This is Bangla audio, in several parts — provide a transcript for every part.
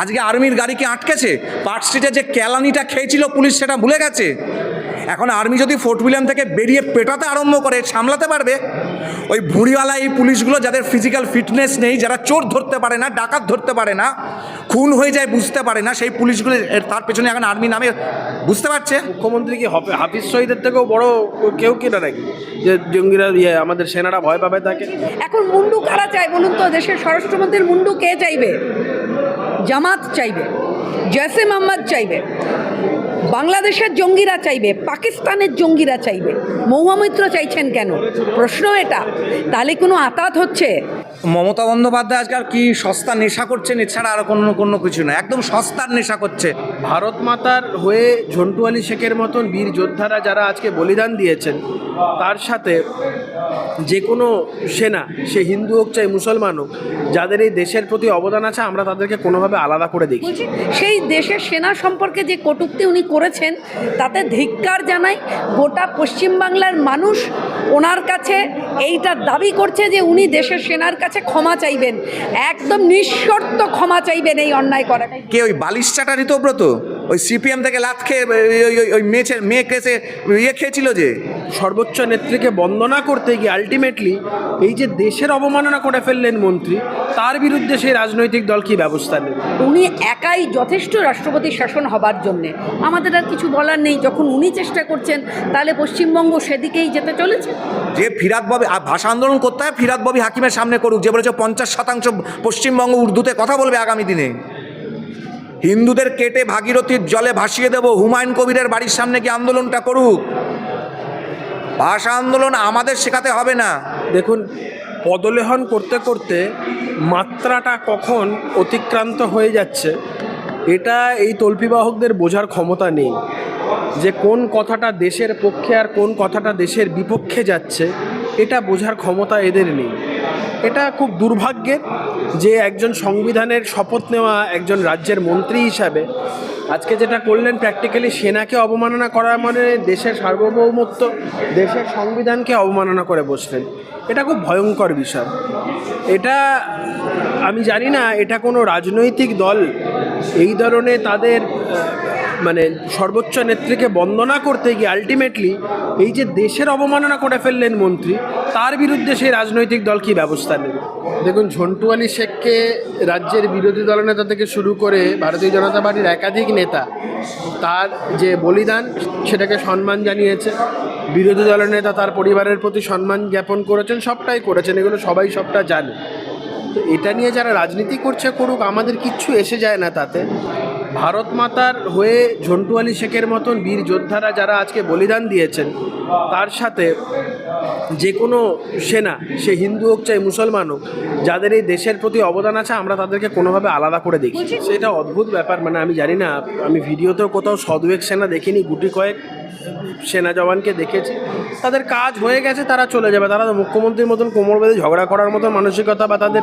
আজকে আর্মির গাড়িকে আটকেছে? পার্ক স্ট্রিটে যে ক্যালানিটা খেয়েছিল পুলিশ সেটা ভুলে গেছে? এখন আর্মি যদি ফোর্ট উইলিয়াম থেকে বেরিয়ে পেটাতে আরম্ভ করে সামলাতে পারবে? ওই ভুঁড়িওয়ালা এই পুলিশগুলো যাদের ফিজিক্যাল ফিটনেস নেই যারা চোর ধরতে পারে না ডাকাত ধরতে পারে না খুন হয়ে যায় বুঝতে পারে না সেই পুলিশগুলো এর তার পেছনে এখন আর্মি নামে বুঝতে পারছে? মুখ্যমন্ত্রী কি হবে হাফিজ শহীদের থেকেও বড় কেউ কিনা নাকি? যে জঙ্গিরা ইয়ে আমাদের সেনারা ভয় পাবে তাকে? এখন মুন্ডু কারা চায় বলুন তো? দেশের স্বরাষ্ট্রমন্ত্রীর মুন্ডু কে চাইবে? জামাত চাইবে জয়সে মোহাম্মদ চাইবে, বাংলাদেশের জঙ্গিরা চাইবে, পাকিস্তানের জঙ্গিরা চাইবে। মৌহামিত্র চাইছেন কেন? প্রশ্ন এটা। তাহলে কোনো আতাত হচ্ছে? মমতা বন্দ্যোপাধ্যায় আজকাল কি সস্তা নেশা করছেন? এছাড়া আর কোনো কোনো কিছু না। একদম সস্তার নেশা করছে। ভারত মাতার হয়ে ঝন্টু আলী শেখের মতন বীর যোদ্ধারা যারা আজকে বলিদান দিয়েছেন তার সাথে যে কোনো সেনা সে হিন্দু হোক চাই মুসলমান হোক যাদের এই দেশের প্রতি অবদান আছে আমরা তাদেরকে কোনোভাবে আলাদা করে দেখি। সেই দেশের সেনা সম্পর্কে যে কটূক্তি উনি করেছেন তাতে ধিক্কার জানাই গোটা পশ্চিমবাংলার মানুষ ওনার কাছে এইটা দাবি করছে যে উনি দেশের সেনার কাছে ক্ষমা চাইবেন একদম নিঃশর্ত ক্ষমা চাইবেন এই অন্যায় করাটা কে ওই বালিশ চাটা ঋতব্রত ওই সিপিএম থেকে লাত খেয়ে ওই- ওই- ওই- ওই মেয়ে মেয়ে কেসে ইয়ে খেয়েছিল যে? সর্বোচ্চ নেত্রীকে বন্দনা করতে গিয়ে আলটিমেটলি এই যে দেশের অবমাননা করে ফেললেন মন্ত্রী তার বিরুদ্ধে সেই রাজনৈতিক দল কি ব্যবস্থা নেবে? উনি একাই যথেষ্ট রাষ্ট্রপতি শাসন হবার জন্যে। আমাদের আর কিছু বলার নেই যখন উনি চেষ্টা করছেন তাহলে পশ্চিমবঙ্গ সেদিকেই যেতে চলেছে। যে ববি আ- ভাষা আন্দোলন করতে হয় ফিরাত ববি হাকিমের সামনে করুক যে বলেছে পঞ্চাশ শতাংশ পশ্চিমবঙ্গ উর্দুতে কথা বলবে আগামী দিনে। হিন্দুদের কেটে ভাগীরথীর জলে ভাসিয়ে দেব। হুমায়ুন কবিরের বাড়ির সামনে কি আন্দোলনটা করুক। ভাষা আন্দোলন আমাদের শেখাতে হবে না। দেখুন, পদলেহন করতে করতে মাত্রাটা কখন অতিক্রান্ত হয়ে যাচ্ছে, এটা এই তল্পিবাহকদের বোঝার ক্ষমতা নেই। যে কোন কথাটা দেশের পক্ষে আর কোন কথাটা দেশের বিপক্ষে যাচ্ছে, এটা বোঝার ক্ষমতা এদের নেই। এটা খুব দুর্ভাগ্যের যে একজন সংবিধানের শপথ নেওয়া একজন রাজ্যের মন্ত্রী হিসাবে আজকে যেটা করলেন প্র্যাকটিক্যালি সেনাকে অবমাননা করা মানে দেশের সার্বভৌমত্ব, দেশের সংবিধানকে অবমাননা করে বসলেন। এটা খুব ভয়ঙ্কর বিষয়। এটা আমি জানি না, এটা কোনো রাজনৈতিক দল, এই ধরনের তাদের মানে সর্বোচ্চ নেত্রীকে বন্দনা করতে গিয়ে আলটিমেটলি এই যে দেশের অবমাননা করে ফেললেন মন্ত্রী, তার বিরুদ্ধে সেই রাজনৈতিক দল কি ব্যবস্থা নেবে? দেখুন, ঝন্টু আলী শেখকে রাজ্যের বিরোধী দলনেতা থেকে শুরু করে ভারতীয় জনতা পার্টির একাধিক নেতা, তার যে বলিদান, সেটাকে সম্মান জানিয়েছে। বিরোধী দলের নেতা তার পরিবারের প্রতি সম্মান জ্ঞাপন করেছেন, সবটাই করেছেন, এগুলো সবাই সবটা জানে। তো এটা নিয়ে যারা রাজনীতি করছে করুক, আমাদের কিচ্ছু এসে যায় না তাতে। ভারত মাতার হয়ে ঝন্টু আলী শেখের মতন বীর যোদ্ধারা যারা আজকে বলিদান দিয়েছেন তার সাথে যে কোনো সেনা সে হিন্দু হোক চাই মুসলমান হোক যাদের এই দেশের প্রতি অবদান আছে আমরা তাদেরকে কোনোভাবে আলাদা করে দেখি। সেটা অদ্ভুত ব্যাপার মানে আমি জানি না আমি ভিডিওতেও কোথাও সদুয়েক সেনা দেখিনি গুটি কয়েক সেনা জওয়ানকে দেখেছি। তাদের কাজ হয়ে গেছে তারা চলে যাবে। তারা তো মুখ্যমন্ত্রীর মতন কোমর বেঁধে ঝগড়া করার মতন মানসিকতা বা তাদের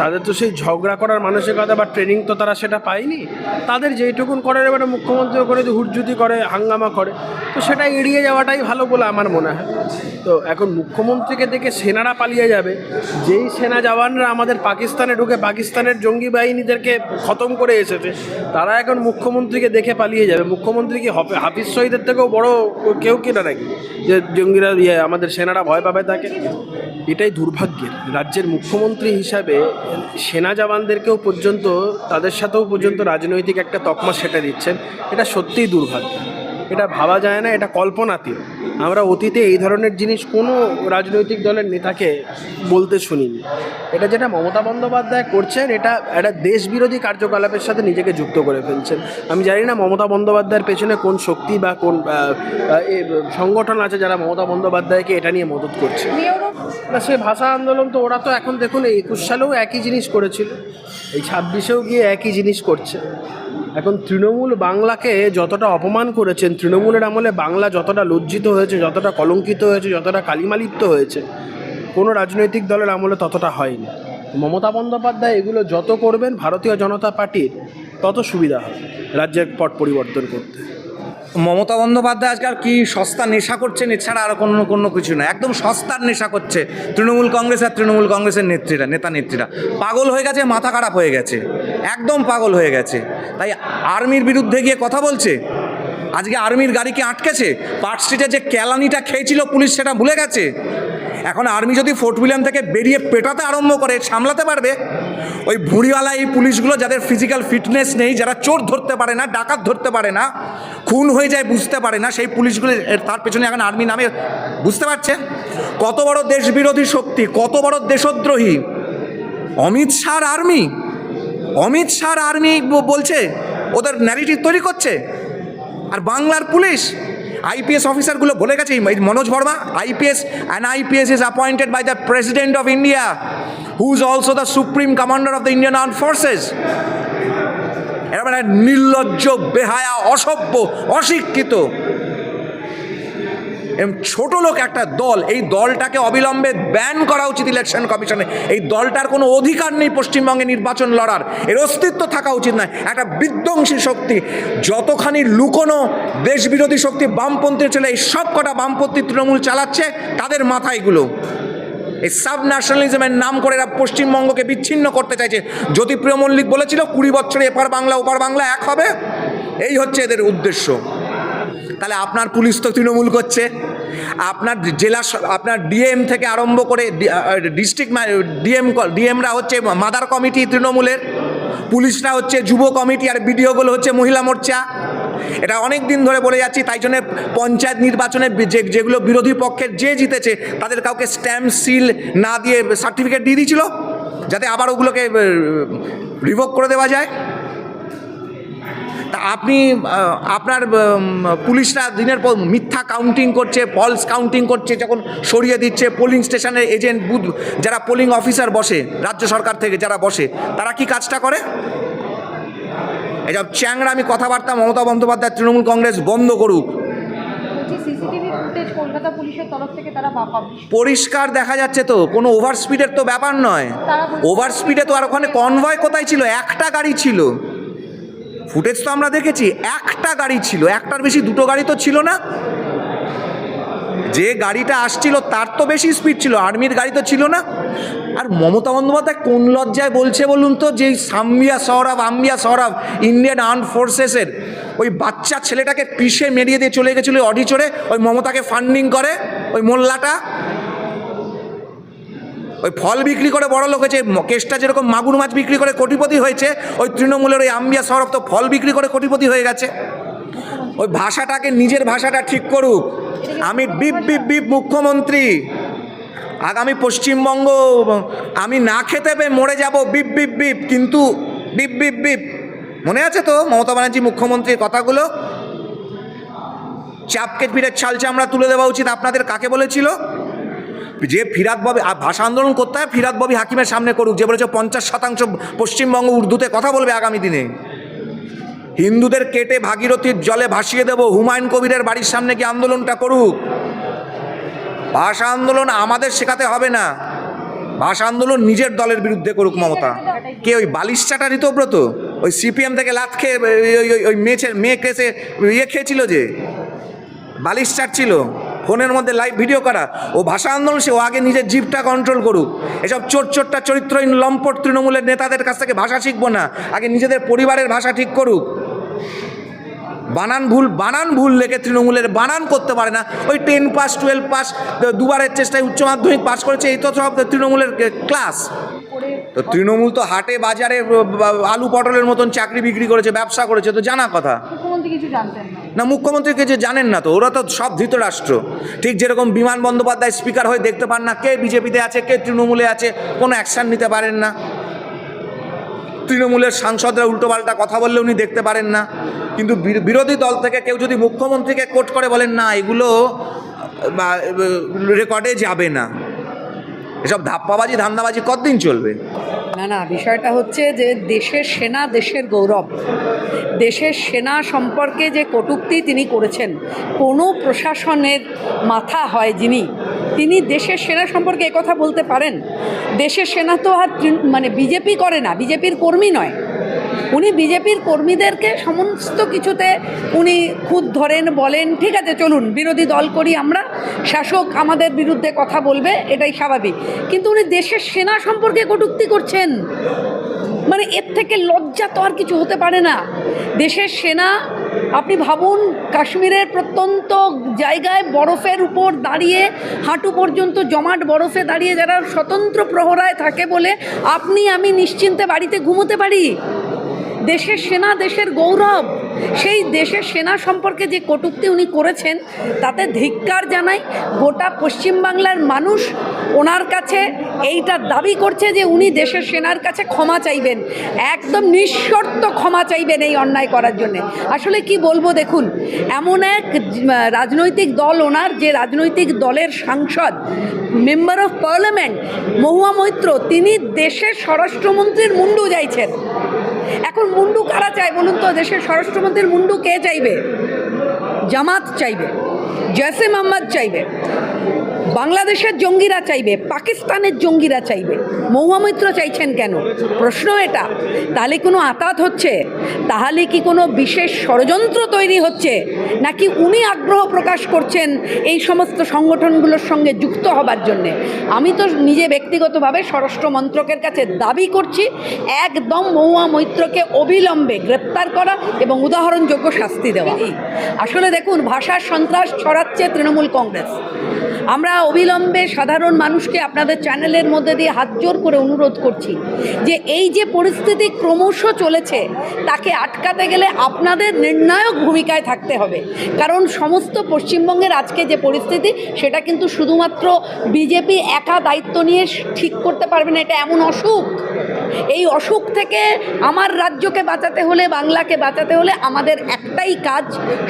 তাদের তো সেই ঝগড়া করার মানসিকতা বা ট্রেনিং তো তারা সেটা পায়নি। তাদের যেইটুকুন করার এবারে মুখ্যমন্ত্রীও করে, যে হুটজুতি করে, হাঙ্গামা করে, তো সেটা এড়িয়ে যাওয়াটাই ভালো বলে আমার মনে হয়। তো এখন মুখ্যমন্ত্রীকে দেখে সেনারা পালিয়ে যাবে। যেই সেনা জওয়ানরা আমাদের পাকিস্তানে ঢুকে, পাকিস্তানের জঙ্গি বাহিনীদেরকে খতম করে এসেছে, তারা এখন মুখ্যমন্ত্রীকে দেখে পালিয়ে যাবে। মুখ্যমন্ত্রী কি হবে হাফিজ শহীদের থেকেও বড় কেউ কিনা নাকি? যে জঙ্গিরা ইয়ে আমাদের সেনারা ভয় পাবে তাকে? এটাই দুর্ভাগ্যের। রাজ্যের মুখ্যমন্ত্রী হিসাবে সেনা জওয়ানদেরকেও পর্যন্ত, তাদের সাথেও পর্যন্ত রাজনৈতিক একটা তকমা সেটা দিচ্ছেন এটা সত্যিই দুর্ভাগ্য। এটা ভাবা যায় না, এটা কল্পনাতীত। আমরা অতীতে এই ধরনের জিনিস কোনো রাজনৈতিক দলের নেতাকে বলতে শুনিনি। এটা যেটা মমতা বন্দ্যোপাধ্যায় করছেন, এটা একটা দেশবিরোধী কার্যকলাপের সাথে নিজেকে যুক্ত করে ফেলছেন। আমি জানি না মমতা বন্দ্যোপাধ্যায়ের পেছনে কোন শক্তি বা কোন সংগঠন আছে যারা মমতা বন্দ্যোপাধ্যায়কে এটা নিয়ে মদত করছে। না, সে ভাষা আন্দোলন তো ওরা তো এখন দেখুন একুশ সালেও একই জিনিস করেছিল। এই ছাব্বিশেও গিয়ে একই জিনিস করছে। এখন তৃণমূল বাংলাকে যতটা অপমান করেছেন, তৃণমূলের আমলে বাংলা যতটা লজ্জিত হয়েছে, যতটা কলঙ্কিত হয়েছে, যতটা কালিমালিপ্ত হয়েছে, কোনো রাজনৈতিক দলের আমলে ততটা হয়নি। মমতা বন্দ্যোপাধ্যায় এগুলো যত করবেন, ভারতীয় জনতা পার্টির তত সুবিধা হবে, রাজ্যের পট পরিবর্তন করতে। মমতা বন্দ্যোপাধ্যায় আজকাল কি সস্তা নেশা করছেন এছাড়া আর কোনো কোনো কিছু না। একদম সস্তার নেশা করছে। তৃণমূল কংগ্রেস আর তৃণমূল কংগ্রেসের নেত্রীরা, নেতা নেত্রীরা। পাগল হয়ে গেছে, মাথা খারাপ হয়ে গেছে। একদম পাগল হয়ে গেছে। তাই আর্মির বিরুদ্ধে গিয়ে কথা বলছে? আজকে আর্মির গাড়িকে আটকেছে? পার্ক স্ট্রিটে যে ক্যালানিটা খেয়েছিল পুলিশ সেটা ভুলে গেছে? এখন আর্মি যদি ফোর্ট উইলিয়াম থেকে বেরিয়ে পেটাতে আরম্ভ করে, সামলাতে পারবে, ওই ভুঁড়িওয়ালা এই পুলিশগুলো যাদের ফিজিক্যাল ফিটনেস নেই, যারা চোর ধরতে পারে না, ডাকাত ধরতে পারে না, খুন হয়ে যায় বুঝতে পারে না, সেই পুলিশগুলো তার পেছনে এখন আর্মি নামে, বুঝতে পারছেন কত বড় দেশবিরোধী শক্তি, কত বড় দেশদ্রোহী। অমিত শাহর আর্মি, অমিত শাহর আর্মি বলছে, ওদের ন্যারেটিভ তৈরি করছে। আর বাংলার পুলিশ আইপিএস অফিসারগুলো বলে গেছে Manoj Verma IPS and IPS is appointed by the president of India who is also the supreme commander of the Indian arm forces এরকম মানে নির্লজ্জ, বেহায়া, অসভ্য, অশিক্ষিত। এরম ছোট লোক একটা দল, এই দলটাকে অবিলম্বে ব্যান করা উচিত ইলেকশন কমিশনে এই দলটার কোনো অধিকার নেই পশ্চিমবঙ্গে নির্বাচন লড়ার। এর অস্তিত্ব থাকা উচিত নয়। একটা বিধ্বংসী শক্তি, যতখানি লুকোনো দেশবিরোধী শক্তি, বামপন্থী ছেলে, এই সব কটা বামপন্থী তৃণমূল চালাচ্ছে, তাদের মাথায় এগুলো। এই সাব ন্যাশনালিজমের নাম করে এরা পশ্চিমবঙ্গকে বিচ্ছিন্ন করতে চাইছে। জ্যোতিপ্রিয় মল্লিক বলেছিল, কুড়ি বছরে এপার বাংলা, ওপার বাংলা, এক হবে। এই হচ্ছে এদের উদ্দেশ্য। তাহলে আপনার পুলিশ তো তৃণমূল করছে। আপনার জেলা আপনার ডিএম থেকে আরম্ভ করে ডিস্ট্রিক্ট ডিএম ডিএমরা হচ্ছে মাদার কমিটি তৃণমূলের, পুলিশরা হচ্ছে যুব কমিটি আর বিডিওগুলো হচ্ছে মহিলা মোর্চা। এটা অনেক দিন ধরে বলে যাচ্ছি, তাই জন্য পঞ্চায়েত নির্বাচনে যে, যেগুলো বিরোধী পক্ষের যে জিতেছে, তাদের কাউকে স্ট্যাম্প সিল না দিয়ে সার্টিফিকেট দিয়ে দিয়েছিল, যাতে আবার ওগুলোকে রিভোক করে দেওয়া যায়। তা আপনি আপনার পুলিশরা দিনের পর মিথ্যা কাউন্টিং করছে ফলস কাউন্টিং করছে যখন সরিয়ে দিচ্ছে পোলিং স্টেশনের এজেন্ট বুথ যারা পোলিং অফিসার বসে রাজ্য সরকার থেকে যারা বসে তারা কি কাজটা করে? এসব চ্যাংরা আমি কথাবার্তা মমতা বন্দ্যোপাধ্যায় তৃণমূল কংগ্রেস বন্ধ করুক। পরিষ্কার দেখা যাচ্ছে তো কোনো ওভার স্পিডের তো ব্যাপার নয়। ওভার স্পিডে তো আর ওখানে কনভয় কোথায় ছিল? একটা গাড়ি ছিল। ফুটেজ তো আমরা দেখেছি, একটা গাড়ি ছিল, একটার বেশি দুটো গাড়ি তো ছিল না। যে গাড়িটা আসছিল তার তো বেশি স্পিড ছিল, আর্মির গাড়ি তো ছিল না। আর মমতা বন্দ্যোপাধ্যায় কোন লজ্জায় বলছে বলুন তো, যে সাম্বিয়া সৌরভ, আম্বিয়া সৌরভ ইন্ডিয়ান আর্ম ফোর্সেসের ওই বাচ্চা ছেলেটাকে পিষে মেরিয়ে দিয়ে চলে গেছিল অডি চড়ে ওই মমতাকে ফান্ডিং করে, ওই মোল্লাটা। ওই ফল বিক্রি করে বড় লোক হয়েছে কেসটা যেরকম মাগুর মাছ বিক্রি করে কোটিপতি হয়েছে, ওই তৃণমূলের ওই আম্বিয়া সৌরভ তো ফল বিক্রি করে কোটিপতি হয়ে গেছে। ওই ভাষাটাকে, নিজের ভাষাটা ঠিক করুক। আমি বিপ বিপ বিপ মুখ্যমন্ত্রী। আগামী পশ্চিমবঙ্গ, আমি না খেতে পেয়ে মরে যাব, বিপ বিপ বিপ, কিন্তু বিপ বিপ বিপ। মনে আছে তো মমতা ব্যানার্জি মুখ্যমন্ত্রীর কথাগুলো? চাপকে পিঠের ছাল চামড়া তুলে দেওয়া উচিত আপনাদের কাকে বলেছিল? যে ফিরাদ ববি ভাষা আন্দোলন করতে হয়, ফিরাদ ববি হাকিমের সামনে করুক। যে বলেছে পঞ্চাশ শতাংশ পশ্চিমবঙ্গ উর্দুতে কথা বলবে আগামী দিনে। হিন্দুদের কেটে ভাগীরথীর জলে ভাসিয়ে দেব, হুমায়ুন কবিরের বাড়ির সামনে গিয়ে আন্দোলনটা করুক। ভাষা আন্দোলন আমাদের শেখাতে হবে না। ভাষা আন্দোলন নিজের দলের বিরুদ্ধে করুক মমতা। কে ওই বালিশ চাটা ঋতব্রত ওই সিপিএম থেকে লাত খেয়ে, ওই- ওই- মেয়ে মেয়ে কেসে ইয়ে খেয়েছিল যে? বালিশ চাটছিল। ফোনের মধ্যে লাইভ ভিডিও করা। ও ভাষা আন্দোলন, সে ও আগে নিজের জিভটা কন্ট্রোল করুক। এসব চোর চোরটা চরিত্রহীন, লম্পট তৃণমূলের নেতাদের কাছ থেকে ভাষা শিখব না। আগে নিজেদের পরিবারের ভাষা ঠিক করুক। বানান ভুল বানান ভুল লেখে তৃণমূলের, বানান করতে পারে না। ওই টেন পাস টুয়েলভ পাস দুবারের চেষ্টায় উচ্চ মাধ্যমিক পাস করেছে, এই তো সব তৃণমূলের ক্লাস তো তৃণমূল তো হাটে বাজারে আলু পটলের মতন চাকরি বিক্রি করেছে ব্যবসা করেছে তো জানা কথা। না। মুখ্যমন্ত্রী কিছু জানেন না তো ওরা তো সব ধৃতরাষ্ট্র। ঠিক যেরকম বিমান বন্দ্যোপাধ্যায় স্পিকার হয়ে দেখতে পান না কে বিজেপিতে আছে কে তৃণমূলে আছে কোনো অ্যাকশান নিতে পারেন না। তৃণমূলের সাংসদরা উল্টোপাল্টা কথা বললে উনি দেখতে পারেন না। কিন্তু বির- বিরোধী দল থেকে কেউ যদি মুখ্যমন্ত্রীকে কোট করে বলেন না এগুলো রেকর্ডে যাবে না। এসব ধাপ্পাবাজি ধান্দাবাজি কতদিন চলবে? না না, বিষয়টা হচ্ছে যে দেশের সেনা, দেশের গৌরব। দেশের সেনা সম্পর্কে যে কটূক্তি তিনি করেছেন, কোনো প্রশাসনের মাথা হয় যিনি, তিনি দেশের সেনা সম্পর্কে একথা বলতে পারেন। দেশের সেনা তো আর মানে বিজেপি করে না, বিজেপির কর্মী নয়। উনি বিজেপির কর্মীদেরকে সমস্ত কিছুতে উনি খুদ ধরেন, বলেন, ঠিক আছে, চলুন, বিরোধী দল করি আমরা শাসক আমাদের বিরুদ্ধে কথা বলবে, এটাই স্বাভাবিক। কিন্তু উনি দেশের সেনা সম্পর্কে কটূক্তি করছেন। মানে এর থেকে লজ্জা তো আর কিছু হতে পারে না। দেশের সেনা, আপনি ভাবুন, কাশ্মীরের প্রত্যন্ত জায়গায় বরফের উপর দাঁড়িয়ে, হাঁটু পর্যন্ত জমাট বরফে দাঁড়িয়ে যারা স্বতন্ত্র প্রহরায় থাকে বলে আপনি, আমি নিশ্চিন্তে বাড়িতে ঘুমোতে পারি। দেশের সেনা, দেশের গৌরব। সেই দেশের সেনা সম্পর্কে যে কটূক্তি উনি করেছেন, তাতে ধিক্কার জানাই গোটা পশ্চিমবাংলার মানুষ ওনার কাছে এইটা দাবি করছে যে উনি দেশের সেনার কাছে ক্ষমা চাইবেন। একদম নিঃশর্ত ক্ষমা চাইবেন এই অন্যায় করার জন্যে। আসলে কি বলব দেখুন, এমন এক রাজনৈতিক দল ওনার, যে রাজনৈতিক দলের সাংসদ, member of parliament, Mahua Moitra, তিনি দেশের স্বরাষ্ট্রমন্ত্রীর মুন্ডু যাইছেন। এখন মুন্ডু কারা চায় বলুন তো? দেশের স্বরাষ্ট্রমন্ত্রীর মুন্ডু কে চাইবে? জামাত চাইবে জয়সে মোহাম্মদ চাইবে। বাংলাদেশের জঙ্গিরা চাইবে, পাকিস্তানের জঙ্গিরা চাইবে। মহুয়া মৈত্র চাইছেন কেন? প্রশ্ন এটা। তাহলে কোনো আতাত হচ্ছে? তাহলে কি কোনো বিশেষ ষড়যন্ত্র তৈরি হচ্ছে? নাকি উনি আগ্রহ প্রকাশ করছেন এই সমস্ত সংগঠনগুলোর সঙ্গে যুক্ত হবার জন্যে? আমি তো নিজে ব্যক্তিগতভাবে স্বরাষ্ট্র মন্ত্রকের কাছে দাবি করছি, একদম মহুয়া মৈত্রকে অবিলম্বে গ্রেপ্তার করা এবং উদাহরণযোগ্য শাস্তি দেওয়া। আসলে দেখুন, ভাষার সন্ত্রাস ছড়াচ্ছে তৃণমূল কংগ্রেস। আমরা অবিলম্বে সাধারণ মানুষকে আপনাদের চ্যানেলের মধ্যে দিয়ে হাত জোর করে অনুরোধ করছি যে এই যে পরিস্থিতি ক্রমশ চলেছে, তাকে আটকাতে গেলে আপনাদের নির্ণায়ক ভূমিকায় থাকতে হবে। কারণ সমস্ত পশ্চিমবঙ্গের আজকে যে পরিস্থিতি, সেটা কিন্তু শুধুমাত্র বিজেপি একা দায়িত্ব নিয়ে ঠিক করতে পারবে না, এটা এমন অসুখ। এই অসুখ থেকে আমার রাজ্যকে বাঁচাতে হলে, বাংলাকে বাঁচাতে হলে আমাদের একটাই কাজ,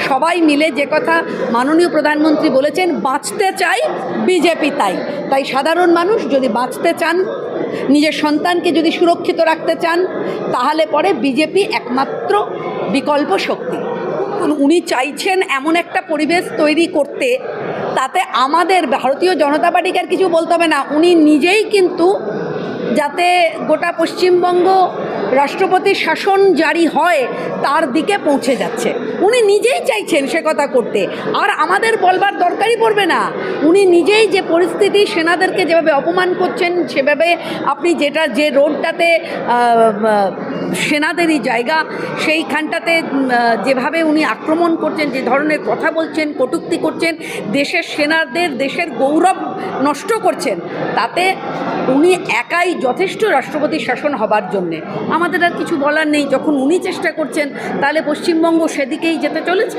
সবাই মিলে যে কথা মাননীয় প্রধানমন্ত্রী বলেছেন, বাঁচতে চাই বিজেপি তাই। তাই সাধারণ মানুষ যদি বাঁচতে চান, নিজের সন্তানকে যদি সুরক্ষিত রাখতে চান, তাহলে পরে বিজেপি একমাত্র বিকল্প শক্তি। উনি চাইছেন এমন একটা পরিবেশ তৈরি করতে, তাতে আমাদের ভারতীয় জনতা পার্টিকে আর কিছু বলতে হবে না। উনি নিজেই কিন্তু যাতে গোটা পশ্চিমবঙ্গ রাষ্ট্রপতির শাসন জারি হয়, তার দিকে পৌঁছে যাচ্ছে। উনি নিজেই চাইছেন সে কথা করতে। আর আমাদের বলবার দরকারই পড়বে না। উনি নিজেই যে পরিস্থিতি সেনাদেরকে যেভাবে অপমান করছেন, সেভাবে আপনি যেটা, যে রোডটাতে সেনাদেরই জায়গা। সেইখানটাতে যেভাবে উনি আক্রমণ করছেন, যে ধরনের কথা বলছেন, কটুক্তি করছেন, দেশের সেনাদের, দেশের গৌরব নষ্ট করছেন, তাতে উনি একাই যথেষ্ট রাষ্ট্রপতি শাসন হবার জন্যে। আমাদের আর কিছু বলার নেই, যখন উনি চেষ্টা করছেন, তাহলে পশ্চিমবঙ্গ সেদিকেই যেতে চলেছে।